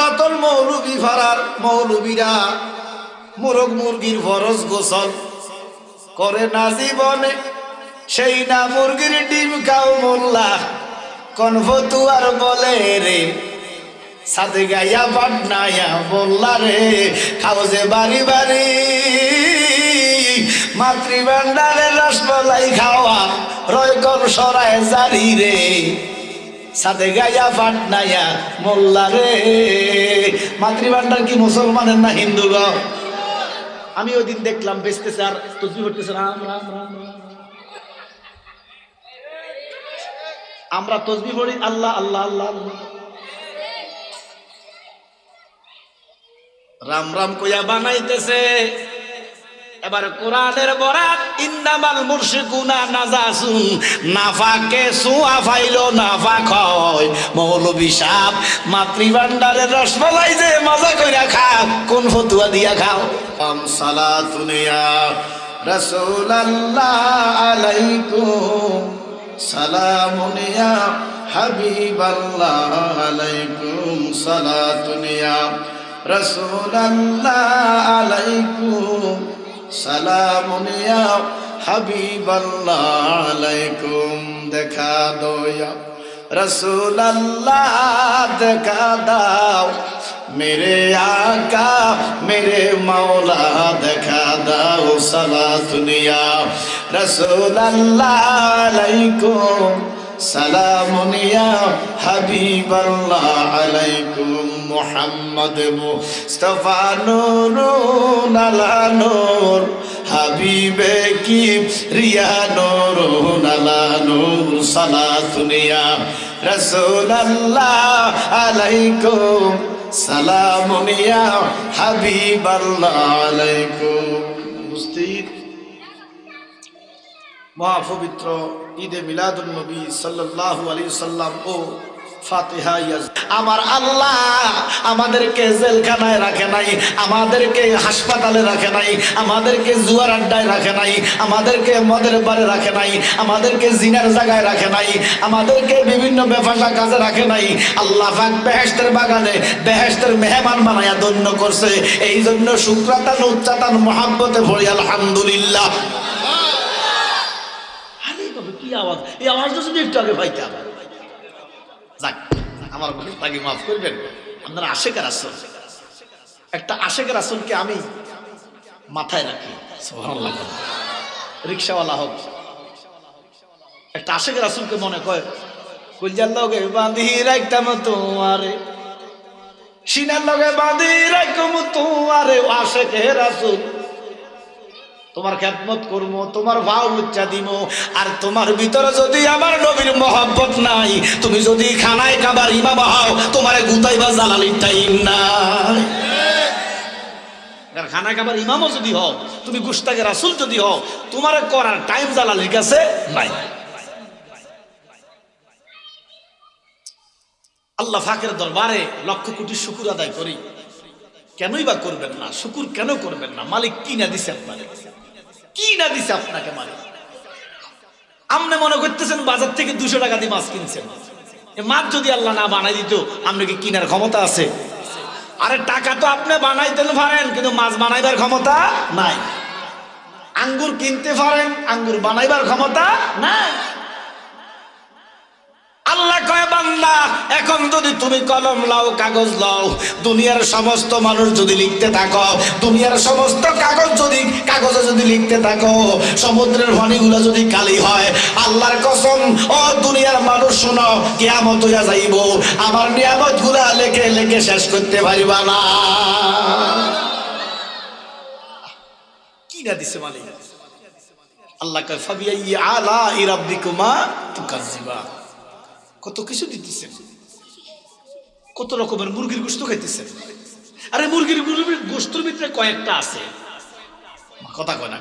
পুরাতন মৌলবি ফারার মৌলবীরা মোরগ মুরগির ফরজ গোসল করে না জীবনে। সেই না মুরগির ডিম খাও মোল্লা, কনফতুয়ার বলে রে। সাথে গাইয়া পাটনায়া বললা রে, খাও যে বাড়ি বাড়ি। মাতৃভান্ডারের রসমলাই খাওয়া রয় কর সরায় জারি রে। সাথে গাইয়া পাটনায়া মোল্লা রে। মাতৃভান্ডার কি মুসলমানের না হিন্দু গ? আমি ওই দিন দেখলাম, বেচতেছে আর তসবি করতেছে, রাম রাম রাম আমরা তসবি পড়ি আল্লাহ আল্লাহ আল্লাহ। রাম রাম কইয়া বানাইতেছে। এবার কোরআনের বরাত ইন্নামাল মুরশিকুনা নাজাসুন। নাফাকে সুয়া ফাইলো নাফাক হয় মৌলবী সাপ মাতৃভান্ডারের রসমালাই যে মজা কইরা খাও কোন ফতুয়া দিয়া খাও? আম সালাতুনিয়া রাসূলুল্লাহ আলাইকুম। সালামুনিয়া হাবিবাল্লাহ আলাইকুম। সালাতুনিয়া রাসূলুল্লাহ আলাইকুম। সালামুনিয়া হাবিবাল্লাহ আলাইকুম, দেখা দয়া রসুল্লাহ দেখা দাও। মেরে আকা, মেরে মাওলা, দেখা দাও সালা দুনিয়া রসুল্লাহ আলাইকুম সালামুনিয়া হাবিবাল্লাহ আলাইকুম। আলা নূর হাবিবে কি রিয়া নুরুন আলা নূর সালাতুনিয়া। রাসূলুল্লাহ আলাইকুম সালামুনিয়া, হাবিবাল্লাহ আলাইকুম। মহাপবিত্র ঈদে মিলাদুল নবী সাল্লাল্লাহু আলাইহি সাল্লাম ও আমার আল্লাহ আমাদেরকে জেলখানায় রাখে নাই, আমাদেরকে হাসপাতালে রাখে নাই, আমাদেরকে জুয়ার আড্ডায় রাখে নাই, আমাদেরকে মদের বারে রাখে নাই, আমাদেরকে জিনার জায়গায় রাখে নাই, আমাদেরকে বিভিন্ন বেফাসা কাজে রাখে নাই। আল্লাহ পাক বেহেশতের বাগানে বেহেশতের মেহমান বানায়া ধন্য করছে। এই জন্য শুক্রাতান, উচ্চাতান, মহাব্বতে ভরি, আলহামদুলিল্লাহ। কি আওয়াজ? এই আওয়াজটা শুধু একটু আগে ভাইতে আবার যাক, আমার তাকে মাফ করবেন। আপনারা আশেকের আসল। একটা আশেকের আসলকে আমি মাথায় রাখি। রিক্সাওয়ালা হোক। একটা আশেকের আসলকে মনে কয়, কলজার লগে বাঁধি রাখতাম তোমারে। সিনার লগে বাঁধি রাখতাম তোমারে আশেকের আসল। তোমার খেদমত করব, তোমার ভাও উচ্চা দিব, আর তোমার ভিতরে যদি আমার নবীর মহব্বত নাই, তুমি যদি খানায় খাবার ইমাম হও, তোমার গুতাইবা জালালির টাইম নাই। খানা খাবার ইমামও যদি হও, তুমি গুস্তাকে রাসুল যদি হও, তোমার করার টাইম জালালির কাছে নাই। আল্লাহ ফাকের দরবারে লক্ষ কোটি শুকুর আদায় করি। কেনই বা করবেন না? শুকুর কেন করবেন না? মালিক কি না দিছে আপনাকে কি না দিছে আপনাকে মানে আপনি মনে করতেছেন বাজার থেকে দুশো টাকা দিয়ে মাছ কিনছেন। মাছ যদি আল্লাহ না বানাই দিত আপনাকে কিনার ক্ষমতা আছে? আরে টাকা তো আপনি বানাইতে পারেন, কিন্তু মাছ বানাইবার ক্ষমতা নাই। আঙ্গুর কিনতে পারেন, আঙ্গুর বানাইবার ক্ষমতা নাই। আল্লাহ কয়, বান্দা, এখন যদি তুমি কলম লাও, কাগজ লাও, দুনিয়ার সমস্ত মানুষ যদি লিখতে থাকো, দুনিয়ার সমস্ত কাগজ যদি, কাগজে যদি লিখতে থাকো, সমুদ্রের পানিগুলো যদি কালি হয়, আল্লাহর কসম, ও দুনিয়ার মানুষ শোনো, কেয়ামত হইয়া যাইব, আমার নিয়ামতগুলা লেখে লেখে শেষ করতে পারিবা না। আল্লাহ কয় ফাবিয়াই আলা ইরাব্বিকুমা তুকাজ্জিবা কত কিছু দিতেছেন? কত রকমের মুরগির গোস্ত খাইতেছেন? আরে মুরগির গোস্তর ভিতরে কয়েকটা আছে। কথা কয় না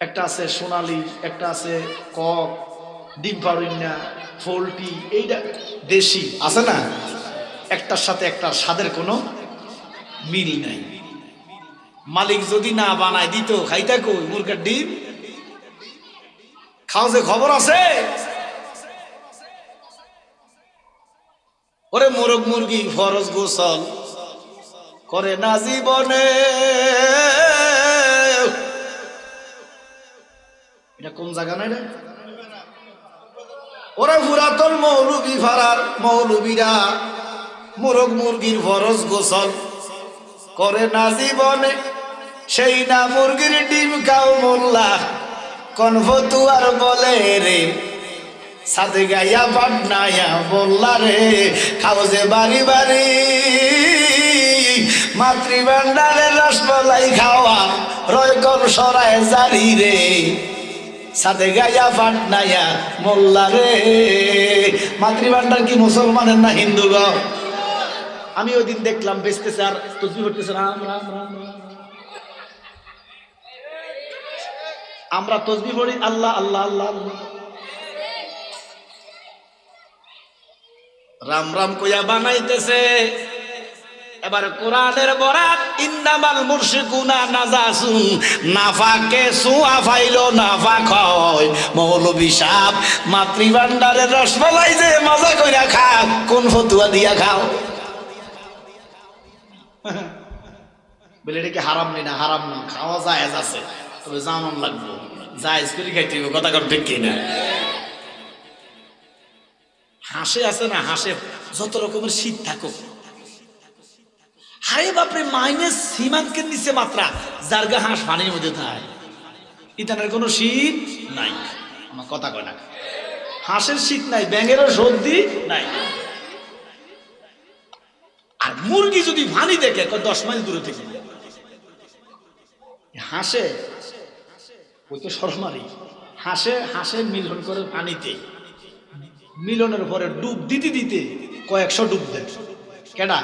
একটা আছে সোনালি, একটা আছে কক, ডিম পাউরিনা পোলট্রি এইটা দেশি, আছে না? একটার সাথে একটা স্বাদের কোনো মিল নাই। মালিক যদি না বানায় দিত খাইতা কই মুরগের ডিম? খাও যে খবর আছে? ওরে মোরগ মুরগি ফরজ গোসল করে না জীবনে। এটা কোন জায়গা নাই রে? ওরে পুরাতন মৌলবি ফারার মৌলবীরা মোরগ মুরগির ফরজ গোসল করে না জীবনে। সেই না মুরগির ডিম খাও মোল্লা, কনফতুয়ার বলে রে। সাথে গাইয়া পাটনাইয়া বললা রে খাও যে বাড়ি বাড়ি। মাতৃভান্ডারে রসমলাই খাওয়া রয় কর সরায় জারি রে। সাথে গাইয়া পাটনাইয়া মোল্লা রে মাতৃভান্ডার কি মুসলমানের না হিন্দু গ? আমি ওই দিন দেখলাম বেচতেছে আর তসবি করতেছে রাম রাম রাম আমরা তসবি পড়ি আল্লাহ আল্লাহ আল্লাহ আল্লাহ। রাম রাম কইয়া বানাইতেছে। এবার কোরআনের বরাত, ইন্নামাল মুরশিকুনা নাজাসুন। নাফাকে সুয়া ফাইলো নাফাক হয় মৌলবী সাপ মাতৃভান্ডারের রসমালাই যে মজা কইরা খাও কোন ফতুয়া দিয়া খাও? বলে এটা কি হারাম নেই না? হারাম না। খাওয়া জায়েজ আছে। তবে জানান লাগবো। জায়েজ করে খাইতে কথা কর ঠিক কিনা? হাঁসে আছে না, হাঁসে যত রকমের শীত থাকুক। হারে বাপরে, মাইনাস সীমাঙ্কের নিচে মাত্রা জার্গা হাঁস পানির মধ্যে থাকে ইতানের কোনো শীত নাই। আমার কথা কয় না। হাঁসের শীত নাই, ব্যাঙেরও সর্দি নাই। আর মুরগি যদি ভানি দেখে দশ মাইল দূরে থেকে। হাঁসে, ওই তো সরমারি হাঁসে হাঁসে মিলন করে পানিতে। মিলনের পরে ডুব দিতে দিতে কয়েকশো ডুব দেয়। কেডা?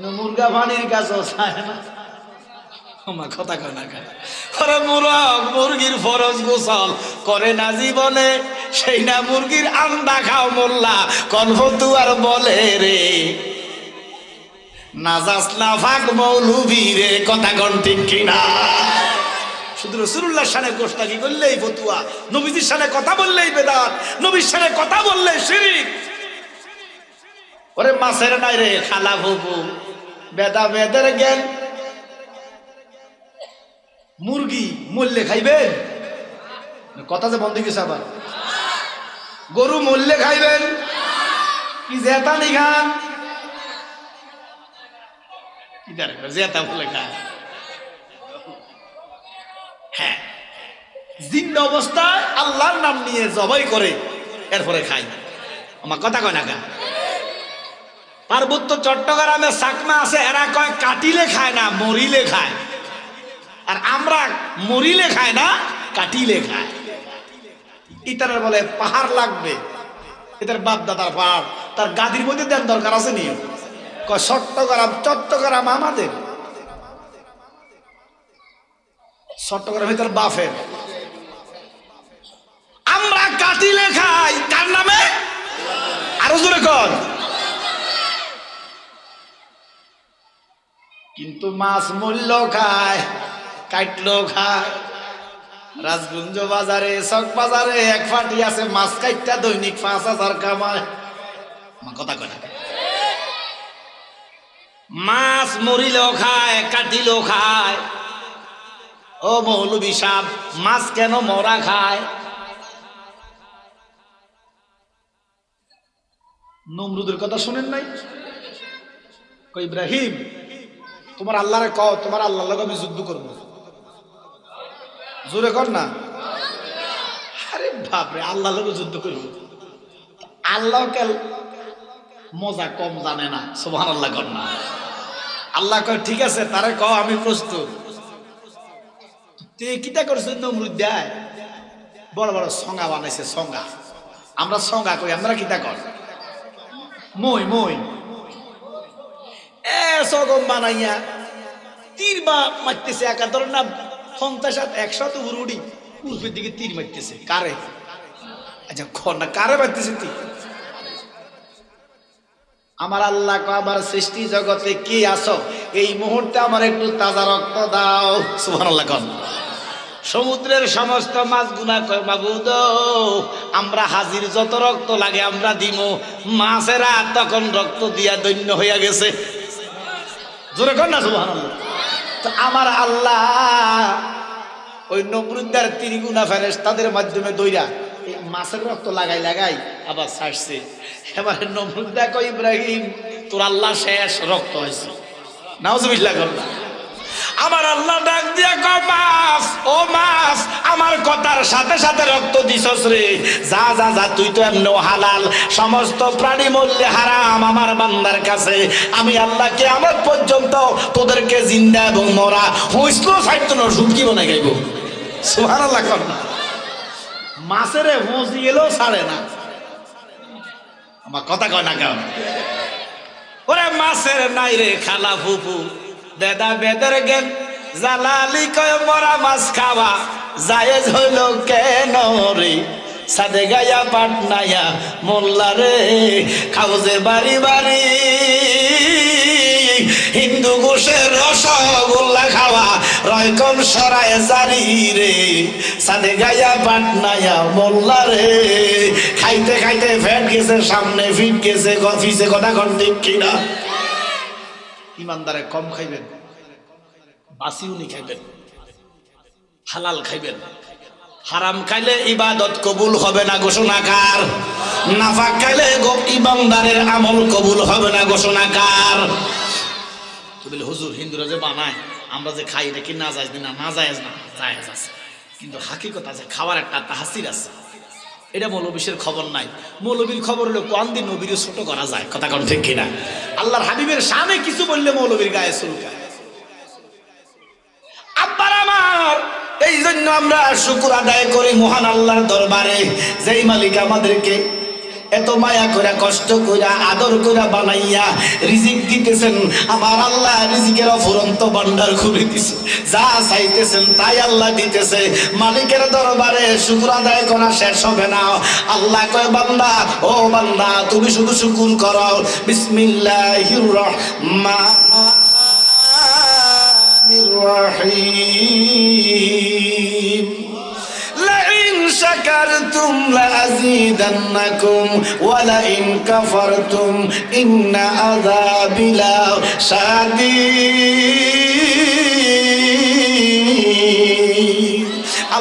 মুরগা পানির গাছ চায় না। কথা মুরগির ফরজ করে মুরগির আন্ডা খাও মোল্লা বলে রে। নাজাস রে, কথা কন ঠিক কিনা? শুধু রসুল্লাহ সানে গোষ্ঠী করলেই ফতুয়া? নবীজির সানে কথা বললেই বেদাত, নবীর সানে কথা বললেই শিরিক। ওরে মাছের নাই রে খালা ভুবু বেদা বেদের জ্ঞান। মুরগি মূল্যে খাইবেন? কথা যে বন্ধ গেছে আবার। গরু মূল্যে খাইবেন? কি জেতা নি খান? জেতা বলে খায়। জিন্দা অবস্থায় আল্লাহর নাম নিয়ে জবাই করে, এরপরে খাই। আমার কথা কয় না কেন? পার্বত্য চট্টগ্রামে চাকমা আছে, এরা কয় কাটিলে খায় না, মরিলে খায়। আর আমরা মরিলে খায় না, কাটিলে খায়। ইতারা বলে, পাহাড় লাগবে। এটার বাপ দাদার পাহাড়। তার গাদির মধ্যে দেন দরকার আছে নি? কয়, চট্টগ্রাম চট্টগ্রাম আমাদের। চট্টগ্রাম ভিতর বাফের আমরা কাটিলে খাই। কার নামে? আরও জোরে কর কিন্তু মাছ মূল্য খায়, কাটলো খায়। রাজগুঞ্জ বাজারে, চক বাজারে এক ফাটি আছে মাছ কাইটটা, দৈনিক পাঁচ হাজার কামায়। কথা কয় মাছ মরিলেও খায় কাটিলেও খায়। ও মৌলবী সাহ মাছ কেন মরা খায়? নমরুদের কথা শুনেন নাই? ইব্রাহিম, তোমার আল্লাহরে কও, তোমার আল্লাহ আমি যুদ্ধ করব। জোরে কর না। আরে বাপরে, আল্লাহর লগে যুদ্ধ করব। আল্লাহ কাল মজা কম জানে না সুবহান আল্লাহ কর না। আল্লাহ কয়, ঠিক আছে, তারে কও, আমি প্রস্তুত। তুই কিতা করছিস নমরুদ দেয়? বড় বড় সঙ্গা বানাইছে সঙ্গা আমরা সঙ্গা কই, আমরা কিতা কর? মই মই এ সগম বানাইয়া, তীর বা মারতেছে একা ধর না পঞ্চাশ হাত একশো তো উড়ি পূর্বের দিকে তীর মারতেছে। কারে? আচ্ছা খর না, কারে মারতেছে তীর? আমার আল্লাহ আমার সৃষ্টি জগতে কি আসো এই মুহূর্তে আমার একটু তাজা রক্ত দাও। সুবহানাল্লাহ কন। সমুদ্রের সমস্ত মাছ গুনা কয় মাবুদ। আমরা হাজির যত রক্ত লাগে আমরা দিব মাছেরা তখন রক্ত দিয়া দৈন্য হইয়া গেছে। জোরে কর না, সুবহানাল্লাহ। তো আমার আল্লাহ ওই নবরুদ্দার তিরিগুনা ফেরেস তাদের মাধ্যমে দইরা মাছের রক্ত লাগাই লাগাই আবার ছাড়ছে। এবারে নবরুদ্দা কই ইব্রাহিম, তোর আল্লাহ শেষ রক্ত হয়েছে। নাউজুবিল্লাহ করলা আমার আল্লাহ ডাক দিয়া কয় মাছ ও মাছ আমার কথার সাথে সাথে রক্ত দিছস রে। যা যা যা, তুই তো এমনি হালাল। সমস্ত প্রাণী মূল্যে হারাম আমার বান্দার কাছে। আমি আল্লাহকে আমার পর্যন্ত তোদেরকে জিন্দা এবং মরা। হুইসলো সাইড না সুটকি বনে গাইব। সুহান আল্লাহ কর না হুঁস গেলেও ছাড়ে না। আমার কথা কয় না কেমন ওরে মাছের নাই রে, খালা ফুফু দেদা বেদের গেন জালালি কয় মরা মাছ খাওয়া। জায়েজ হইল কেন রে? সাদে গায়া পাটনায়া মোল্লা রে খাও যে বাড়ি বাড়ি। হিন্দু গোষের রসগোল্লা খাওয়া রয়কন সরায় জারি রে। সাদে গায়া পাটনায়া মোল্লা রে, খাইতে খাইতে ফ্যাট গেছে, সামনে ফিট গেছে, গফিসে কথা কন ঠিক কিনা। ইমানদারে কম খাইবেন বাসি উনি খাইবেন, হালাল খাইবেন। হারাম খাইলে ইবাদত কবুল হবে না, ঘোষণাকার। নাফাক খাইলে ইমানদারের আমল কবুল হবে না, ঘোষণাকার। বলে, হুজুর, হিন্দুরা যে বানায়, আমরা যে খাই, এটা কি না যায় না? না যায় না, জায়েজ আছে। কিন্তু হাকিকত আছে, খাওয়ার একটা তাহাসির আছে। এটা মৌলবীশের খবর নাই। মৌলবীর খবর হলো কোন দিন নবীর ছোট করা যায়? কথা কোন ঠিক কিনা? আল্লাহর হাবিবের সামনে কিছু বললে মৌলবীর গায়ে চুলকায় আব্বার আমার এই জন্য আমরা শুকুর আদায় করি মহান আল্লাহর দরবারে। যেই মালিক আমাদেরকে এত মায়া করে কষ্ট করে আদর করে বানাইয়া রিজিক দিতেছেন। আমার আল্লাহ রিজিকের অফুরন্ত ভান্ডার খুলে দিছে। যা চাইতেছেন তাই আল্লাহ দিতেছে। মালিকের দরবারে শুকুর আদায় করা শেষ হবে না। আল্লাহ কয়, বান্দা, ও বান্দা, তুমি শুধু শুকুর করো। বিসমিল্লাহ রহমানির রহিম। শাকারতুম লাযীদান্নাকুম ওয়া লা ইন কাফারতুম ইন্না আযাবি লা শাদীদ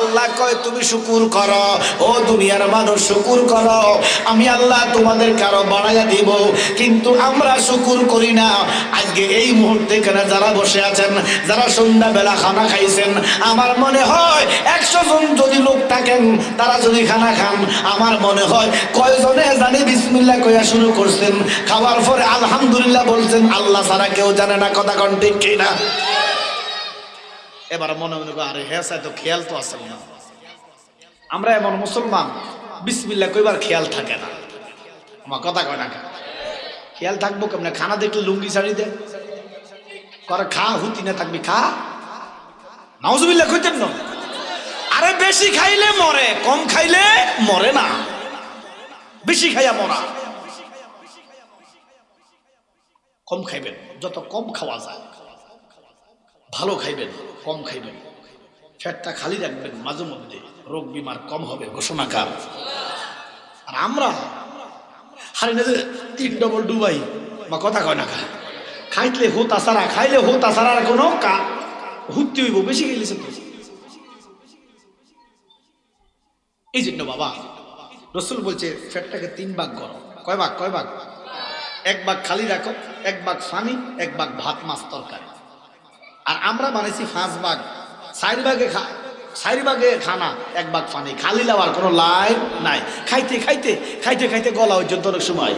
আল্লাহ কয়, তুমি শুকুর করো। ও দুনিয়ার মানুষ, শুকুর করো। আমি আল্লাহ তোমাদের কারও বাড়াইয়া দিব। কিন্তু আমরা শুকুর করি না। আজকে এই মুহূর্তে এখানে যারা বসে আছেন, যারা সন্ধ্যাবেলা খানা খাইছেন, আমার মনে হয় একশো জন যদি লোক থাকেন, তারা যদি খানা খান, আমার মনে হয় কয়জনে জানি বিসমিল্লা কইয়া শুরু করছেন। খাওয়ার পরে আলহামদুলিল্লাহ বলছেন, আল্লাহ ছাড়া কেউ জানে না, কথা কন কিনা? এবার মনে মনে আরে হ্যাঁ তো খেয়াল তো আসে না আমরা এমন মুসলমান বিসমিল্লা কইবার খেয়াল থাকে না। আমার কথা কয় না খেয়াল থাকব কেমন? খানা দেখলে লুঙ্গি শাড়ি দে। করে খা, হুতি না থাকবি, খা। নাউজুবিল্লা কইতেন না। আরে বেশি খাইলে মরে, কম খাইলে মরে না। বেশি খাইয়া মরা। কম খাইবেন, যত কম খাওয়া যায়, ভালো খাইবেন। কম খাইবেন। ফ্যাটটা খালি রাখবেন, মাঝে মধ্যে রোগ বিমার কম হবে ঘোষণা ঘোষণাকার। আর আমরা, হারি না তিন ডবল ডুবাই, বা কথা কয় না খা হোত আসারা, খাইলে হোত আসারার কোনো কা হুত্তি হইব, বেশি খাইলেছে তো এই জন্য বাবা, রসুল বলছে, ফ্যাটটাকে তিন ভাগ করো। কয় ভাগ কয় ভাগ? এক ভাগ খালি রাখো, এক ভাগ ফানি এক ভাগ ভাত মাছ তরকারি। আর আমরা বানাইছি পাঁচ ভাগ। চার ভাগে খা চার ভাগে খানা, এক ভাগ পানি। খালি লাওয়ার কোনো লাইন নাই। খাইতে খাইতে খাইতে খাইতে গলা পর্যন্ত অনেক সময়।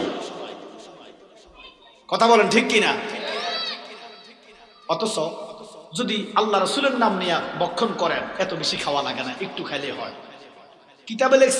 কথা বলেন ঠিক কিনা? অথচ যদি আল্লাহ রসুলের নাম নিয়ে বক্ষণ করেন, এত বেশি খাওয়া লাগে না, একটু খাইলে হয়। কিতাবে লেখছে